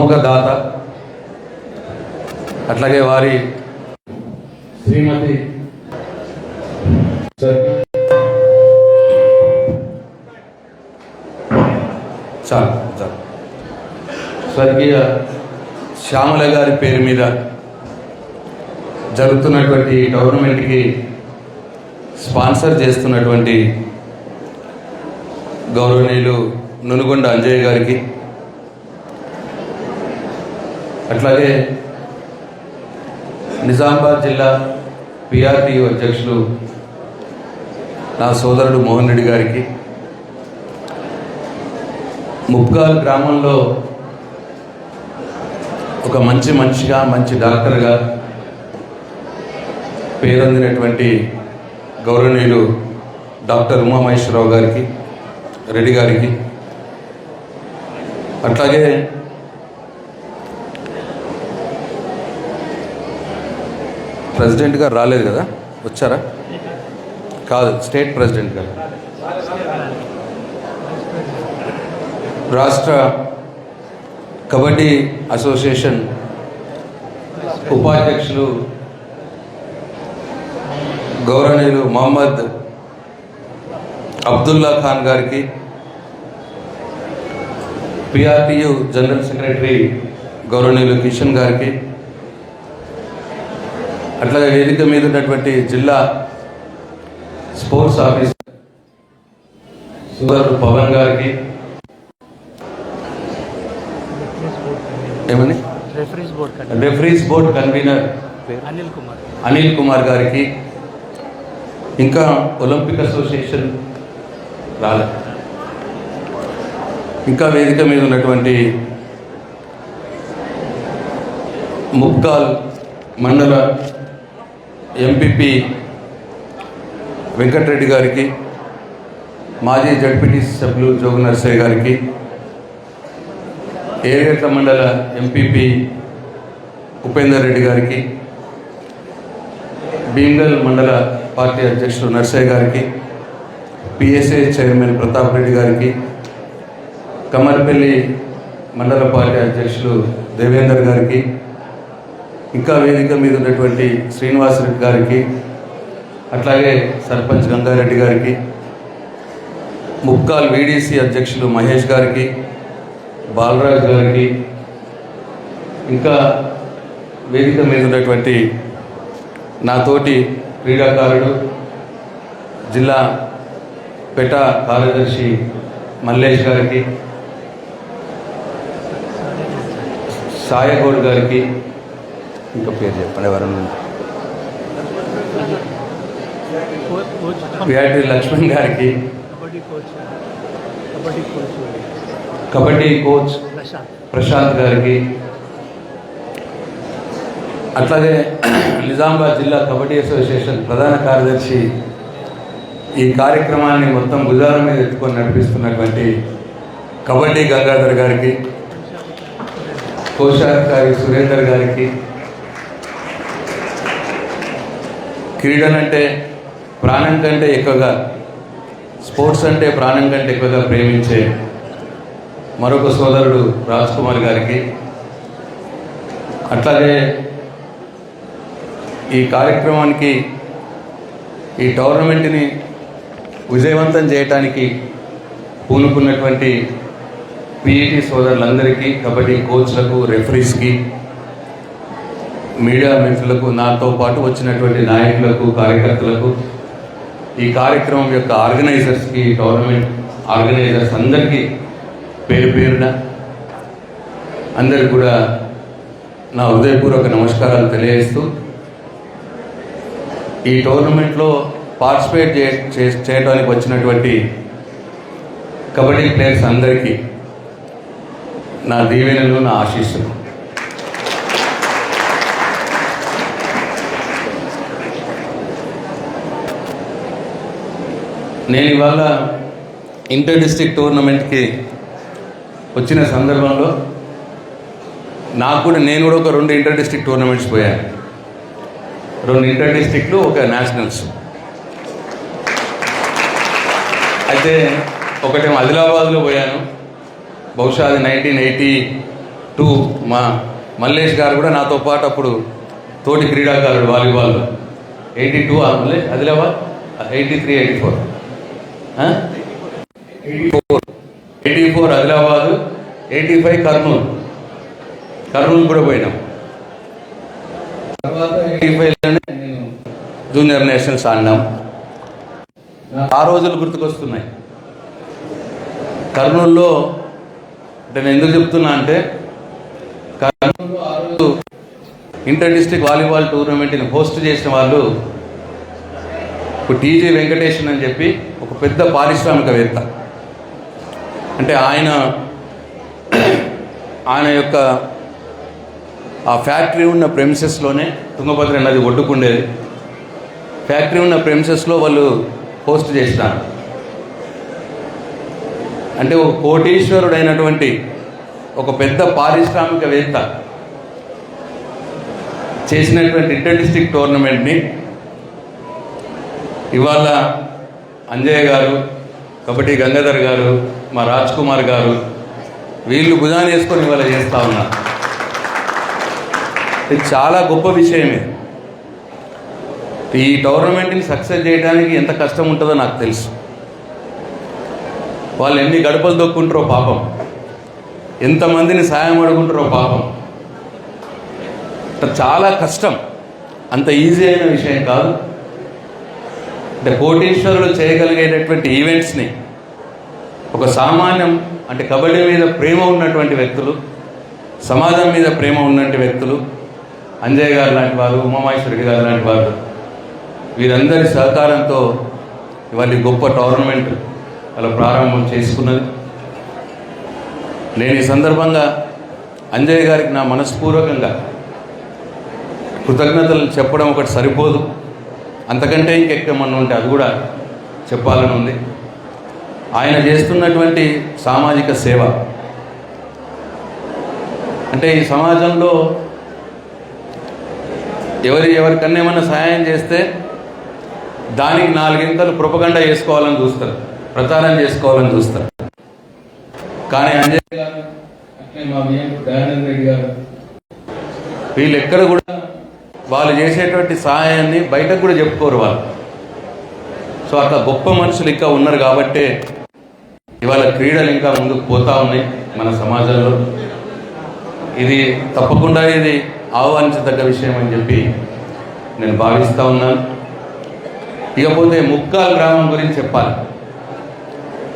ప్రముఖ దాత అట్లాగే వారి శ్రీమతి చాలు చాలు. స్వర్గీయ శ్యామల గారి పేరు మీద జరుగుతున్నటువంటి ఈ టోర్నమెంట్కి స్పాన్సర్ చేస్తున్నటువంటి గౌరవనీయులు నునుగొండ అంజయ్య గారికి అట్లాగే నిజామాబాద్ జిల్లా పిఆర్టీయు అధ్యక్షులు నా సోదరుడు మోహన్ రెడ్డి గారికి ముప్గాల్ గ్రామంలో ఒక మంచి మనిషిగా మంచి డాక్టర్గా పేరొందినటువంటి గౌరవనీయులు డాక్టర్ ఉమామహేశ్వరరావు గారికి రెడ్డి గారికి అట్లాగే ప్రెసిడెంట్ గారు రాలేదు కదా? వచ్చారా? కాదు స్టేట్ ప్రెసిడెంట్ గారు రాష్ట్ర కబడ్డీ అసోసియేషన్ ఉపాధ్యక్షులు గౌరవనీయులు మహమ్మద్ అబ్దుల్లా ఖాన్ గారికి పిఆర్టీయు జనరల్ సెక్రటరీ గౌరవనీయులు కిషన్ గారికి అట్లాగే వేదిక మీద ఉన్నటువంటి జిల్లా స్పోర్ట్స్ ఆఫీసర్ సుదర్ పవన్ గారికి. ఏమని? రెఫరీస్ బోర్డ్ కండి referees board convener Anil Kumar. Anil Kumar గారికి. ఇంకా ఒలింపిక్ అసోసియేషన్ రాలే. ఇంకా వేదిక మీద ఉన్నటువంటి ముక్తాల్ మండల ఎంపీపీ వెంకటరెడ్డి గారికి మాజీ జడ్పీటీసీ సభ్యులు జోగు నర్సయ్య గారికి ఏరేట్ల మండల ఎంపీపీ ఉపేందర్ రెడ్డి గారికి భీమ్గల్ మండల పార్టీ అధ్యక్షులు నర్సయ్య గారికి పిఎస్ఏ చైర్మన్ ప్రతాప్ రెడ్డి గారికి కమర్పల్లి మండల పార్టీ అధ్యక్షులు దేవేందర్ గారికి ఇంకా వేదిక మీద ఉన్నటువంటి శ్రీనివాసరెడ్డి గారికి అట్లాగే సర్పంచ్ గంగారెడ్డి గారికి ముక్కాల్ వీడీసీ అధ్యక్షులు మహేష్ గారికి బాలరాజ్ గారికి ఇంకా వేదిక మీద ఉన్నటువంటి నాతోటి క్రీడాకారుడు జిల్లా పెట కార్యదర్శి మల్లేష్ గారికి సాయగౌడ్ గారికి ఇంకా పేరు చెప్పండి ఎవరన్నా విఆర్టీ లక్ష్మణ్ గారికి. కబడ్డీ కోచ్ ప్రశాంత్ గారికి. అట్లాగే నిజామాబాద్ జిల్లా కబడ్డీ అసోసియేషన్ ప్రధాన కార్యదర్శి ఈ కార్యక్రమాన్ని మొత్తం గుజారం మీద ఎత్తుకొని నడిపిస్తున్నటువంటి కబడ్డీ గంగాధర్ గారికి కోశాధికారి సురేందర్ గారికి క్రీడలంటే ప్రాణం కంటే ఎక్కువగా స్పోర్ట్స్ అంటే ప్రాణం కంటే ఎక్కువగా ప్రేమించే మరొక సోదరుడు రాజ్ కుమార్ గారికి. అట్లాగే ఈ కార్యక్రమానికి ఈ టోర్నమెంట్ని విజయవంతం చేయటానికి పూనుకున్నటువంటి పీఈటీ సోదరులందరికీ కబడ్డీ కోచ్లకు రెఫరీస్కి మీడియా మిత్రులకు నాతో పాటు వచ్చినటువంటి నాయకులకు కార్యకర్తలకు ఈ కార్యక్రమం యొక్క ఆర్గనైజర్స్కి గవర్నమెంట్ ఆర్గనైజర్స్ అందరికీ పేరు పేరున అందరికి కూడా నా హృదయపూర్వక నమస్కారాలు తెలియజేస్తూ ఈ టోర్నమెంట్లో పార్టిసిపేట్ చే చే- చేయడానికి వచ్చినటువంటి కబడ్డీ ప్లేయర్స్ అందరికీ నా దీవెనలు నా ఆశీస్సులు. నేను ఇవాళ ఇంటర్ డిస్ట్రిక్ట్ టోర్నమెంట్కి వచ్చిన సందర్భంలో నాకు కూడా నేను కూడా ఒక రెండు ఇంటర్ డిస్ట్రిక్ట్ టోర్నమెంట్స్ పోయాను రెండు ఇంటర్ డిస్ట్రిక్ట్లు ఒక నేషనల్స్. అయితే ఒకటేమో ఆదిలాబాద్లో పోయాను. బహుశా అది నైన్టీన్ ఎయిటీ టూ మా మల్లేష్ గారు కూడా నాతో పాటు అప్పుడు తోటి క్రీడాకారుడు వాలీబాల్లో. Eighty two Adilabad? Eighty three eighty four. Four eighty four Adilabad eighty five Kurnool. Kurnool కూడా పోయినాం. తర్వాత ఎయిటీ ఫైవ్లోనే నేను జూనియర్ నేషనల్స్ ఆడినాం. ఆ రోజులు గుర్తుకొస్తున్నాయి. కర్నూలులో అంటే నేను ఎందుకు చెప్తున్నా అంటే కర్నూలులో ఆ రోజు ఇంటర్ డిస్ట్రిక్ట్ వాలీబాల్ టోర్నమెంట్ని హోస్ట్ చేసిన వాళ్ళు ఇప్పుడు టీజీ వెంకటేషన్ అని చెప్పి ఒక పెద్ద పారిశ్రామికవేత్త. అంటే ఆయన ఆయన యొక్క ఆ ఫ్యాక్టరీ ఉన్న ప్రెమిసెస్లోనే తుంగభద్ర నది ఒడ్డుకుండేది. ఫ్యాక్టరీ ఉన్న ప్రెమిసెస్లో వాళ్ళు హోస్ట్ చేసినారు. అంటే ఒక కోటీశ్వరుడైనటువంటి ఒక పెద్ద పారిశ్రామికవేత్త చేసినటువంటి ఇంటర్ డిస్టిక్ టోర్నమెంట్ని ఇవాళ అంజయ్య గారు కబడ్డీ గంగాధర్ గారు మా రాజ్ కుమార్ గారు వీళ్ళు భుజాన్ని వేసుకొని ఇవాళ చేస్తూ ఉన్నారు. ఇది చాలా గొప్ప విషయమే. ఈ టోర్నమెంట్ని సక్సెస్ చేయడానికి ఎంత కష్టం ఉంటుందో నాకు తెలుసు. వాళ్ళు ఎన్ని గడపలు దొక్కుంటారో పాపం. ఎంతమందిని సాయం అడుగుంటారో పాపం. చాలా కష్టం. అంత ఈజీ అయిన విషయం కాదు. అంటే కోటేశ్వరులు చేయగలిగేటటువంటి ఈవెంట్స్ని ఒక సామాన్యం అంటే కబడ్డీ మీద ప్రేమ ఉన్నటువంటి వ్యక్తులు సమాజం మీద ప్రేమ ఉన్నటువంటి వ్యక్తులు అంజయ్ గారు లాంటి వారు ఉమామహేశ్వరి గారు లాంటి వారు వీరందరి సహకారంతో ఇవాళ గొప్ప టోర్నమెంట్ అలా ప్రారంభం చేసుకున్నది. నేను ఈ సందర్భంగా అంజయ్ గారికి నా మనస్పూర్వకంగా కృతజ్ఞతలు చెప్పడం ఒకటి సరిపోదు. అంతకంటే ఇంకెక్కమన్నా ఉంటే అది కూడా చెప్పాలని ఉంది. ఆయన చేస్తున్నటువంటి సామాజిక సేవ అంటే ఈ సమాజంలో ఎవరి ఎవరికన్నా ఏమైనా సహాయం చేస్తే దానికి నాలుగింతలు కృపగండ చేసుకోవాలని చూస్తారు ప్రచారం చేసుకోవాలని చూస్తారు. కానీ అంజయ్ గారు అట్లే మా విఎం దయానంద్ రెడ్డి గారు వీళ్ళు ఎక్కడ కూడా వాళ్ళు చేసేటువంటి సహాయాన్ని బయటకు కూడా చెప్పుకోరు వాళ్ళు. సో అట్లా గొప్ప మనుషులు ఇంకా ఉన్నారు కాబట్టే ఇవాళ క్రీడలు ఇంకా ముందుకు పోతా ఉన్నాయి మన సమాజంలో. ఇది తప్పకుండా ఇది ఆహ్వానించదగ్గ విషయం అని చెప్పి నేను భావిస్తూ ఉన్నాను. ఇకపోతే ముక్కాల్ గ్రామం గురించి చెప్పాలి.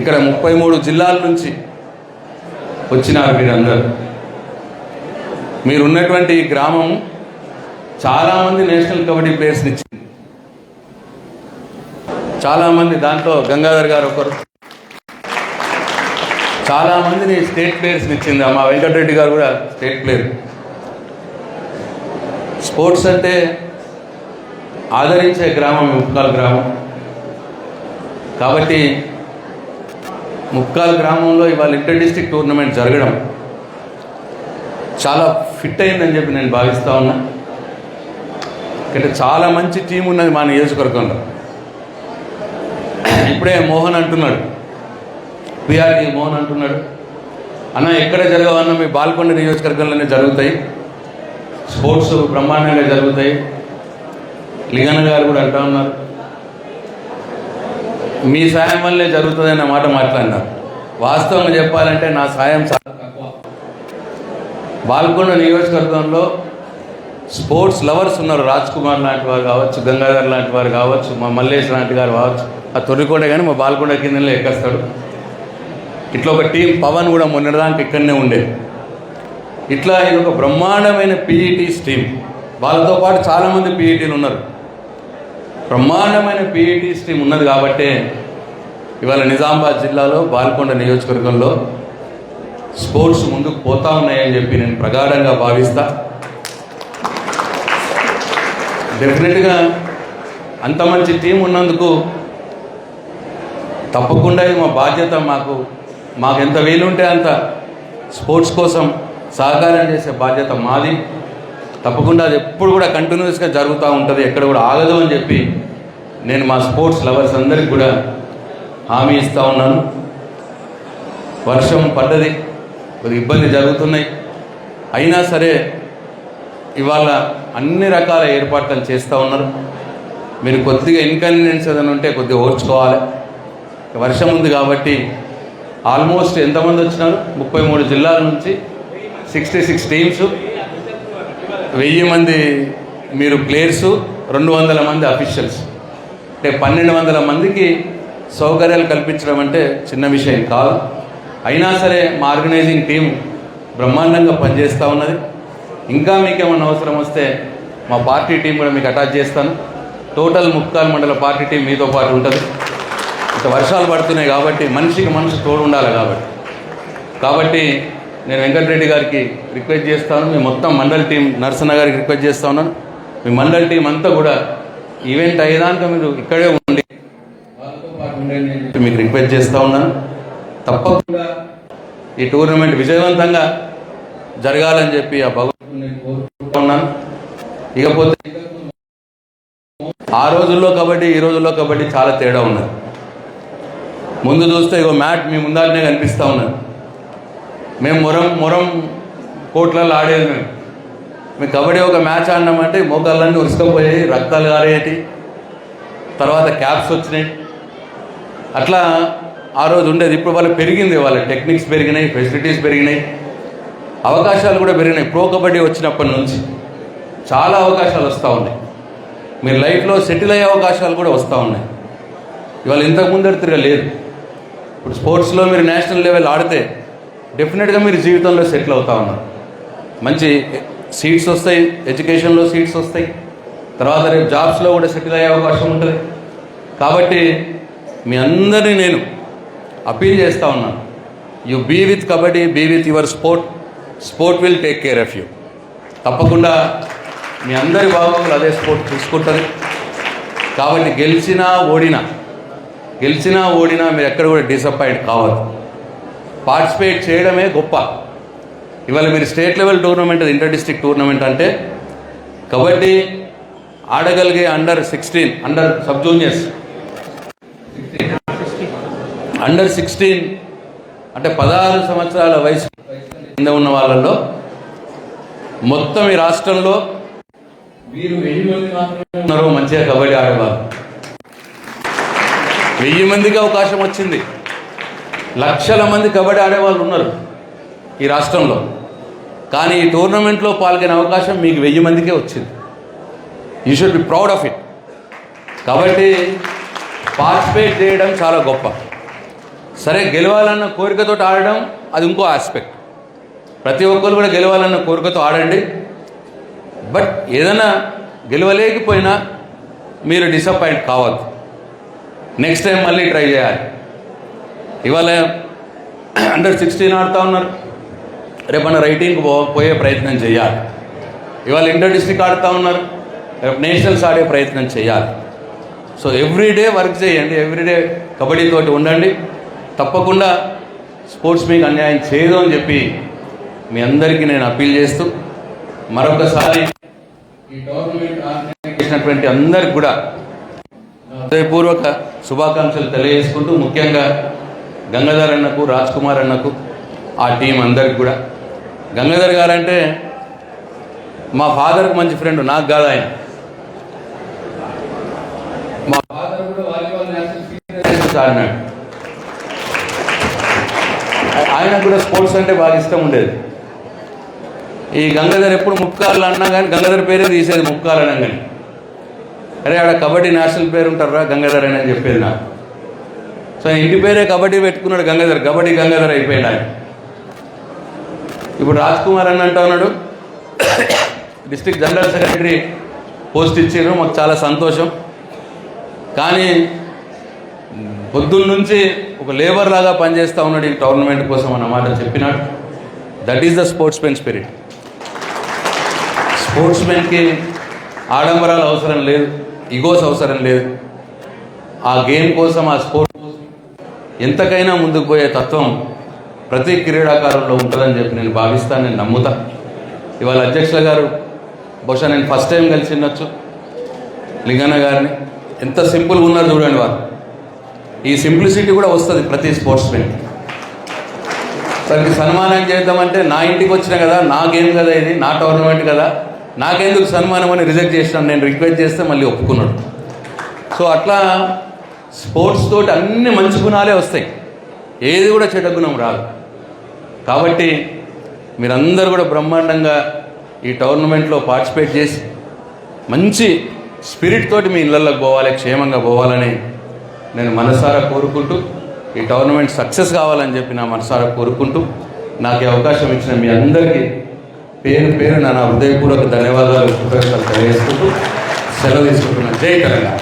ఇక్కడ ముప్పై మూడు జిల్లాల నుంచి వచ్చినారు మీరందరూ. మీరున్నటువంటి ఈ గ్రామం చాలామంది నేషనల్ కబడ్డీ ప్లేయర్స్ని ఇచ్చింది. చాలామంది దాంట్లో గంగాధర్ గారు ఒకరు. చాలామందిని స్టేట్ ప్లేయర్స్ని ఇచ్చింది. మా వెంకటరెడ్డి గారు కూడా స్టేట్ ప్లేయర్. స్పోర్ట్స్ అంటే ఆదరించే గ్రామం ముక్కాల్ గ్రామం. కాబట్టి ముక్కాల్ గ్రామంలో ఇవాళ ఇంటర్ డిస్టిక్ టోర్నమెంట్ జరగడం చాలా ఫిట్ అయిందని చెప్పి నేను భావిస్తా ఉన్నా. అంటే చాలా మంచి టీం ఉన్నది మా నియోజకవర్గంలో. ఇప్పుడే మోహన్ అంటున్నాడు. పిఆర్డి మోహన్ అంటున్నాడు. అన్న ఎక్కడ జరగవన్న మీ బాల్కొండ నియోజకవర్గంలోనే జరుగుతాయి. స్పోర్ట్స్ బ్రహ్మాండంగా జరుగుతాయి. లిగన్ గారు కూడా అంటా ఉన్నారు. మీ సాయం వల్లే జరుగుతుంది అన్న మాట మాట్లాడినారు. వాస్తవంగా చెప్పాలంటే నా సాయం చాలా తక్కువ. బాల్కొండ నియోజకవర్గంలో స్పోర్ట్స్ లవర్స్ ఉన్నారు. రాజ్ కుమార్ లాంటి వారు కావచ్చు గంగాధర్ లాంటి వారు కావచ్చు మా మల్లేష్ లాంటి గారు కావచ్చు. ఆ తొర్రికొండ కానీ మా బాల్కొండ కిందనే ఎక్కేస్తాడు. ఇట్లా ఒక టీం పవన్ కూడా మొన్నటిదానికి ఇక్కడనే ఉండేది ఇట్లా ఇది ఒక బ్రహ్మాండమైన పీఈటీస్ టీం వాళ్ళతో పాటు చాలామంది పీఈటీలు ఉన్నారు. బ్రహ్మాండమైన పీఈటీస్ టీం ఉన్నది కాబట్టే ఇవాళ నిజామాబాద్ జిల్లాలో బాల్కొండ నియోజకవర్గంలో స్పోర్ట్స్ ముందుకు పోతా ఉన్నాయని చెప్పి నేను ప్రగాఢంగా భావిస్తాను డెఫినెట్గా అంత మంచి టీం ఉన్నందుకు తప్పకుండా ఇది మా బాధ్యత. మాకు మాకు ఎంత వీలుంటే అంత స్పోర్ట్స్ కోసం సహకారం చేసే బాధ్యత మాది. తప్పకుండా అది ఎప్పుడు కూడా కంటిన్యూస్గా జరుగుతూ ఉంటుంది. ఎక్కడ కూడా ఆగదు అని చెప్పి నేను మా స్పోర్ట్స్ లవర్స్ అందరికి కూడా హామీ ఇస్తూ ఉన్నాను. వర్షం పడ్డది కొద్దిగా ఇబ్బంది జరుగుతున్నాయి. అయినా సరే ఇవాళ అన్ని రకాల ఏర్పాట్లు చేస్తూ ఉన్నారు. మీరు కొద్దిగా ఇన్కన్వీనియన్స్ ఏదైనా ఉంటే కొద్దిగా ఓర్చుకోవాలి. వర్షం ఉంది కాబట్టి ఆల్మోస్ట్ ఎంతమంది వచ్చినారు? ముప్పై మూడు జిల్లాల నుంచి సిక్స్టీ సిక్స్ టీమ్స్ వెయ్యి మంది మీరు ప్లేయర్స్ రెండు వందల మంది అఫీషియల్స్ అంటే పన్నెండు వందల మందికి సౌకర్యాలు కల్పించడం అంటే చిన్న విషయం కాదు. అయినా సరే మా ఆర్గనైజింగ్ టీం బ్రహ్మాండంగా పనిచేస్తూ ఉన్నది. ఇంకా మీకేమన్నా అవసరం వస్తే మా పార్టీ టీం కూడా మీకు అటాచ్ చేస్తాను. టోటల్ ముక్కాల్ మండల పార్టీ టీం మీతో పాటు ఉంటుంది. ఇంత వర్షాలు పడుతున్నాయి కాబట్టి మనిషికి మనిషి తోడు ఉండాలి కాబట్టి. కాబట్టి నేను వెంకటరెడ్డి గారికి రిక్వెస్ట్ చేస్తాను. మీ మొత్తం మండల్ టీం నరసన్న గారికి రిక్వెస్ట్ చేస్తా ఉన్నాను. మీ మండల్ టీం అంతా కూడా ఈవెంట్ అయ్యేదాకా మీరు ఇక్కడే ఉండి మీకు రిక్వెస్ట్ చేస్తూ ఉన్నాను. తప్పకుండా ఈ టోర్నమెంట్ విజయవంతంగా జరగాలని చెప్పి ఆ భగవంతుని కోరుకుంటున్నాను. ఇకపోతే ఆ రోజుల్లో కబడ్డీ ఈ రోజుల్లో కబడ్డీ చాలా తేడా ఉన్నది. ముందు చూస్తే ఇగో మ్యాట్ మీ ముందాలనే కనిపిస్తూ ఉన్నది. మేము మొరం మొరం కోట్లలో ఆడేది మేము. మేము కబడ్డీ ఒక మ్యాచ్ ఆడినామంటే మోకాళ్ళన్నీ ఉరుసుకపోయాయి రక్తాలు కారేటి తర్వాత క్యాప్స్ వచ్చినాయి. అట్లా ఆ రోజు ఉండేది. ఇప్పుడు వాళ్ళు పెరిగింది వాళ్ళ టెక్నిక్స్ పెరిగినాయి ఫెసిలిటీస్ పెరిగినాయి. అవకాశాలు కూడా పెరిగినాయి. ప్రో కబడ్డీ వచ్చినప్పటి నుంచి. చాలా అవకాశాలు వస్తూ ఉన్నాయి. మీరు లైఫ్లో సెటిల్ అయ్యే అవకాశాలు కూడా వస్తూ ఉన్నాయి. ఇవాళ ఇంతకు ముందర తిరగలేదు. ఇప్పుడు స్పోర్ట్స్లో మీరు నేషనల్ లెవెల్ ఆడితే డెఫినెట్గా మీరు జీవితంలో సెటిల్ అవుతా ఉన్నారు. మంచి సీట్స్ వస్తాయి ఎడ్యుకేషన్లో సీట్స్ వస్తాయి. తర్వాత రేపు జాబ్స్లో కూడా సెటిల్ అయ్యే అవకాశం ఉంటుంది. కాబట్టి మీ అందరినీ నేను అపీల్ చేస్తూ ఉన్నాను you be with kabaddi be with your sport. Sport will take care of you. తప్పకుండా మీ అందరి బాగోగులు అదే స్పోర్ట్ చూసుకుంటుంది కాబట్టి గెలిచినా ఓడినా గెలిచినా ఓడినా మీరు ఎక్కడ కూడా డిసప్పాయింట్ కావద్దు. పార్టిసిపేట్ చేయడమే గొప్ప. ఇవాళ మీరు state level tournament inter district tournament అంటే kabaddi ఆడగలిగే under sixteen under sub juniors. Under sixteen అంటే పదహారు సంవత్సరాల వయసు కింద ఉన్న వాళ్ళలో మొత్తం ఈ రాష్ట్రంలో వీరు వెయ్యి మంది మాత్రమే ఉన్నారు మంచిగా కబడ్డీ ఆడేవారు. వెయ్యి మందికి అవకాశం వచ్చింది. లక్షల మంది కబడ్డీ ఆడేవాళ్ళు ఉన్నారు ఈ రాష్ట్రంలో. కానీ ఈ టోర్నమెంట్లో పాల్గొనే అవకాశం మీకు వెయ్యి మందికే వచ్చింది. You should be proud of it కాబట్టి పార్టిసిపేట్ చేయడం చాలా గొప్ప. సరే గెలవాలన్న కోరికతో ఆడడం అది ఇంకో ఆస్పెక్ట్ ప్రతి ఒక్కరు కూడా గెలవాలన్న కోరికతో ఆడండి. బట్ ఏదైనా గెలవలేకపోయినా మీరు డిసప్పాయింట్ కావద్దు. నెక్స్ట్ టైం మళ్ళీ ట్రై చేయాలి. ఇవాళ అండర్ సిక్స్టీన్ ఆడుతూ ఉన్నారు. రేపన్న రైటింగ్ పో పోయే ప్రయత్నం చేయాలి. ఇవాళ ఇంటర్ డిస్ట్రిక్ట్ ఆడుతూ ఉన్నారు. రేపు నేషనల్స్ ఆడే ప్రయత్నం చేయాలి. సో ఎవ్రీడే వర్క్ చేయండి. ఎవ్రీడే కబడ్డీతో ఉండండి. తప్పకుండా స్పోర్ట్స్ మీకు అన్యాయం చేయదు అని చెప్పి మీ అందరికీ నేను అప్పీల్ చేస్తూ మరొకసారి ఈ చేసినటువంటి అందరికి కూడా హృదయపూర్వక శుభాకాంక్షలు తెలియజేసుకుంటూ ముఖ్యంగా గంగాధర్ అన్నకు రాజ్ కుమార్ అన్నకు ఆ టీం అందరికి కూడా. గంగాధర్ గారంటే మా ఫాదర్కి మంచి ఫ్రెండ్ నాకు కాదు ఆయన. మా ఫాదర్ కూడా వాలీబాల్ నేషనల్ ఆడినాడు ఆయనకు కూడా స్పోర్ట్స్ అంటే బాగా ఇష్టం ఉండేది. ఈ గంగాధర్ ఎప్పుడు ముక్కాలు అన్నా కానీ గంగాధర్ పేరే తీసేది ముక్కాలు అన్నా కానీ అరే ఆడ కబడ్డీ నేషనల్ పేరు ఉంటారా గంగాధర్ అని అని చెప్పేది నాకు. సో ఇంటి పేరే కబడ్డీ పెట్టుకున్నాడు గంగాధర్. కబడ్డీ గంగాధర్ అయిపోయాడు ఆయన. ఇప్పుడు రాజ్ కుమార్ అని అంటా ఉన్నాడు. డిస్ట్రిక్ట్ జనరల్ సెక్రటరీ పోస్ట్ ఇచ్చారు మాకు చాలా సంతోషం. కానీ పొద్దున్న నుంచి ఒక లేబర్ లాగా పనిచేస్తూ ఉన్నాడు ఈ టోర్నమెంట్ కోసం అన్నమాట చెప్పినాడు. That is the sportsmen spirit. స్పోర్ట్స్మెన్కి ఆడంబరాలు అవసరం లేదు ఇగోస్ అవసరం లేదు. ఆ గేమ్ కోసం ఆ స్పోర్ట్ ఎంతకైనా ముందుకు పోయే తత్వం ప్రతి క్రీడాకారుల్లో ఉంటుందని చెప్పి నేను భావిస్తాను నేను నమ్ముతా. ఇవాళ అధ్యక్షుల గారు బహుశా నేను ఫస్ట్ టైం కలిసి ఉండొచ్చు. లింగన్న గారిని ఎంత సింపుల్గా ఉన్నారు చూడండి వారు. ఈ సింప్లిసిటీ కూడా వస్తుంది ప్రతి స్పోర్ట్స్ మెన్ సన్మానం చేద్దామంటే నా ఇంటికి వచ్చిన కదా నా గేమ్ కదా ఇది నా టోర్నమెంట్ కదా నాకెందుకు సన్మానం అని రిజెక్ట్ చేసినాను? నేను రిక్వెస్ట్ చేస్తే మళ్ళీ ఒప్పుకున్నాడు. సో అట్లా స్పోర్ట్స్ తోటి అన్ని మంచి గుణాలే వస్తాయి. ఏది కూడా చెడ్డ గుణం రాదు. కాబట్టి మీరందరూ కూడా బ్రహ్మాండంగా ఈ టోర్నమెంట్లో పార్టిసిపేట్ చేసి మంచి స్పిరిట్ తోటి మీ ఇళ్ళల్లోకి పోవాలి క్షేమంగా పోవాలని నేను మనసారా కోరుకుంటూ ఈ టోర్నమెంట్ సక్సెస్ కావాలని చెప్పి నా మనసారా కోరుకుంటూ నాకు అవకాశం ఇచ్చిన మీ అందరికీ పేరు పేరు నా హృదయపూర్వక ధన్యవాదాలు కృతజ్ఞతలు తెలియజేసుకుంటూ సెలవు తీసుకుంటున్నాను. జై తెలంగాణ.